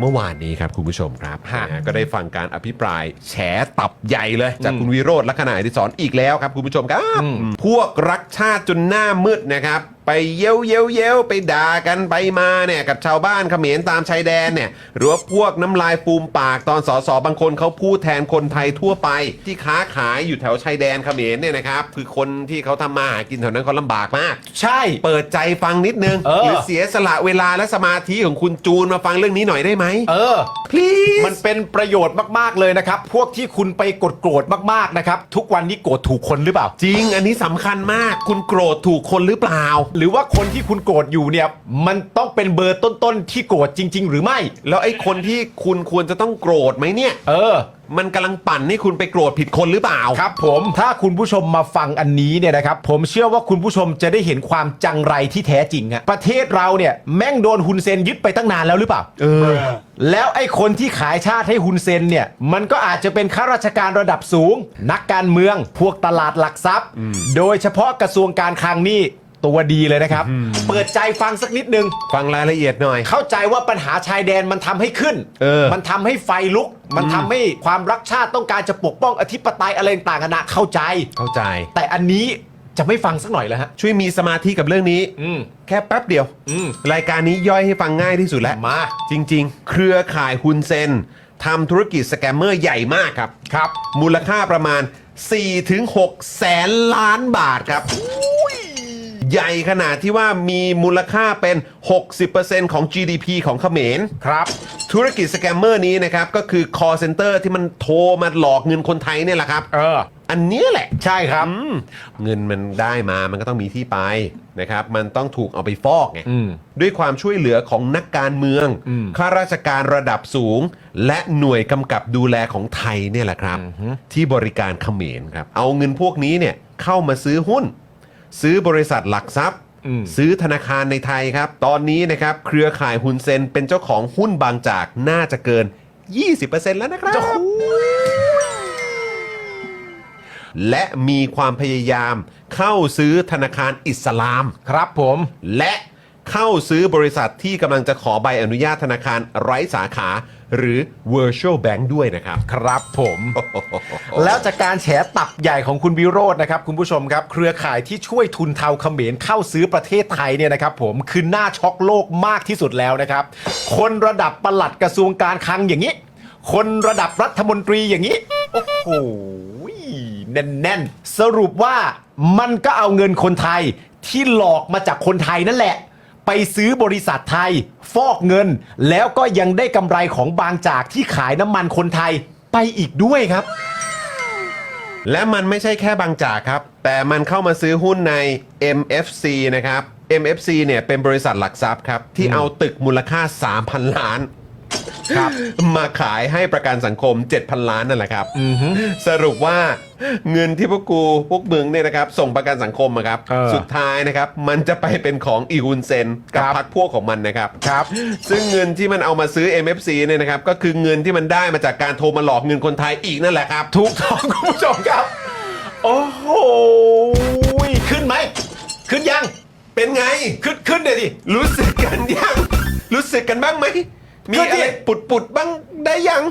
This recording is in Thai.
เมื่อวานนี้ครับคุณผู้ชมครับฮะนะฮะก็ได้ฟังการอภิปรายแฉตับใหญ่เลย จากคุณวิโรธลักษณะอดิศรอีกแล้วครับคุณผู้ชมครับ พวกรักชาติจนหน้ามืดนะครับ ไปเย้ยวเย้ยวเย้ยวไปด่ากันไปมาเนี่ยกับชาวบ้านเขมรตามชายแดนเนี่ยหรือว่าพวกน้ำลายฟูมปากตอนสสบางคนเขาพูดแทนคนไทยทั่วไป ที่ค้าขายอยู่แถวชายแดนเขมรเนี่ยนะครับคือคนที่เขาทำมาหากินแถวนั้นเขาลำบากมาก ใช่ เปิดใจฟังนิดนึง เออ หรือเสียสละเวลาและสมาธิของคุณจูนมาฟังเรื่องนี้หน่อยได้ไหม เออ please มันเป็นประโยชน์มากๆเลยนะครับ พวกที่คุณไปกดโกรธมากๆนะครับ ทุกวันนี้โกรธถูกคนหรือเปล่า จริงอันนี้สำคัญมากคุณโกรธถูกคนหรือเปล่าหรือว่าคนที่คุณโกรธอยู่เนี่ยมันต้องเป็นเบอร์ต้นๆที่โกรธจริง ๆ หรือไม่ แล้วไอ้คนที่คุณควรจะต้องโกรธไหมเนี่ย เออ มันกำลังปั่นให้คุณไปโกรธผิดคนหรือเปล่า ครับผมถ้าคุณผู้ชมมาฟังอันนี้เนี่ยนะครับ ผมเชื่อว่าคุณผู้ชมจะได้เห็นความจังไรที่แท้จริงอะประเทศเราเนี่ยแม่งโดนฮุนเซนยึดไปตั้งนานแล้วหรือเปล่า เออ แล้วไอ้คนที่ขายชาติให้ฮุนเซนเนี่ย มันก็อาจจะเป็นข้าราชการระดับสูง นักการเมือง พวกตลาดหลักทรัพย์ โดยเฉพาะกระทรวงการคลังนี่ ตัวดีเลยนะครับ เปิดใจฟังสักนิดนึง ฟังรายละเอียดหน่อย เข้าใจว่าปัญหาชายแดนมันทำให้ขึ้น เออ มันทำให้ไฟลุก มันทำให้ความรักชาติต้องการจะปกป้องอธิปไตยอะไรต่างๆนานาเข้าใจ เข้าใจ แต่อันนี้จะไม่ฟังสักหน่อยแล้วฮะ ช่วยมีสมาธิกับเรื่องนี้ อืม แค่แป๊บเดียว อืม รายการนี้ย่อยให้ฟังง่ายที่สุดแล้ว มา จริง ๆ เครือข่ายฮุนเซนทำธุรกิจสแกมเมอร์ใหญ่มากครับ ครับ มูลค่าประมาณ 4-6 แสนล้านบาทครับ ใหญ่ขนาดที่ว่ามีมูลค่าเป็น 60%ของ GDP ของเขมร ครับ ธุรกิจสแกมเมอร์นี้นะครับก็คือ call center ที่มันโทรมาหลอกเงินคนไทยเนี่ยแหละครับ เออ อันเนี้ยแหละ ใช่ครับ อืมเงินมันได้มา มันก็ต้องมีที่ไปนะครับ มันต้องถูกเอาไปฟอกไง อืม ด้วยความช่วยเหลือของนักการเมือง อืมข้าราชการระดับสูง และหน่วยกำกับดูแลของไทยเนี่ยแหละครับ ที่บริการเขมรครับ เอาเงินพวกนี้เนี่ยเข้ามาซื้อหุ้น ซื้อบริษัทหลักทรัพย์อืมซื้อธนาคารในไทยครับ ตอนนี้นะครับเครือข่ายฮุนเซนเป็นเจ้าของหุ้นบางจากน่าจะเกิน 20%แล้วนะครับ และมีความพยายามเข้าซื้อธนาคารอิสลาม ครับผม และ เข้าซื้อบริษัทที่กำลังจะขอใบอนุญาตธนาคารไร้สาขา หรือ virtual bank ด้วยนะครับ ครับผม แล้วจากการแฉตับใหญ่ของคุณวิโรจน์นะครับ คุณผู้ชมครับ เครือข่ายที่ช่วยทุนเทาเขมรเข้าซื้อประเทศไทยเนี่ยนะครับผมคือหน้าช็อกโลกมากที่สุดแล้วนะครับ คนระดับปลัดกระทรวงการคลังอย่างนี้ คนระดับรัฐมนตรีอย่างนี้โอ้โหแน่นๆสรุปว่ามันก็เอาเงินคนไทยที่หลอกมาจากคนไทยนั่นแหละ ไปซื้อบริษัทไทย ฟอกเงิน แล้วก็ยังได้กำไรของบางจากที่ขายน้ำมันคนไทยไปอีกด้วยครับ และมันไม่ใช่แค่บางจากครับ แต่มันเข้ามาซื้อหุ้นใน MFC นะครับ MFC เนี่ยเป็นบริษัทหลักทรัพย์ครับที่เอาตึกมูลค่า 3,000 ล้าน ครับ มาขายให้ประกันสังคม 7,000 ล้านนั่นแหละครับสรุปว่าเงินที่พวกกูพวกมึงเนี่ยนะครับ ส่งประกันสังคมอะครับ เออสุดท้ายนะครับ มันจะไปเป็นของอีฮุนเซนกับครับ พรรคพวกของมันนะครับ ครับ ซึ่งเงินที่มันเอามาซื้อ MFC เนี่ยนะครับ ก็คือเงินที่มันได้มาจากการโทรมาหลอกเงินคนไทยอีกนั่นแหละครับถูกต้องคุณผู้ชมครับ โอ้โหขึ้นไหม ขึ้นยัง เป็นไง ขึ้นขึ้นเลยดิ รู้สึกกันยัง รู้สึกกันบ้างไหม มีก็อะดิไรปุดปุดๆบ้างได้ยัง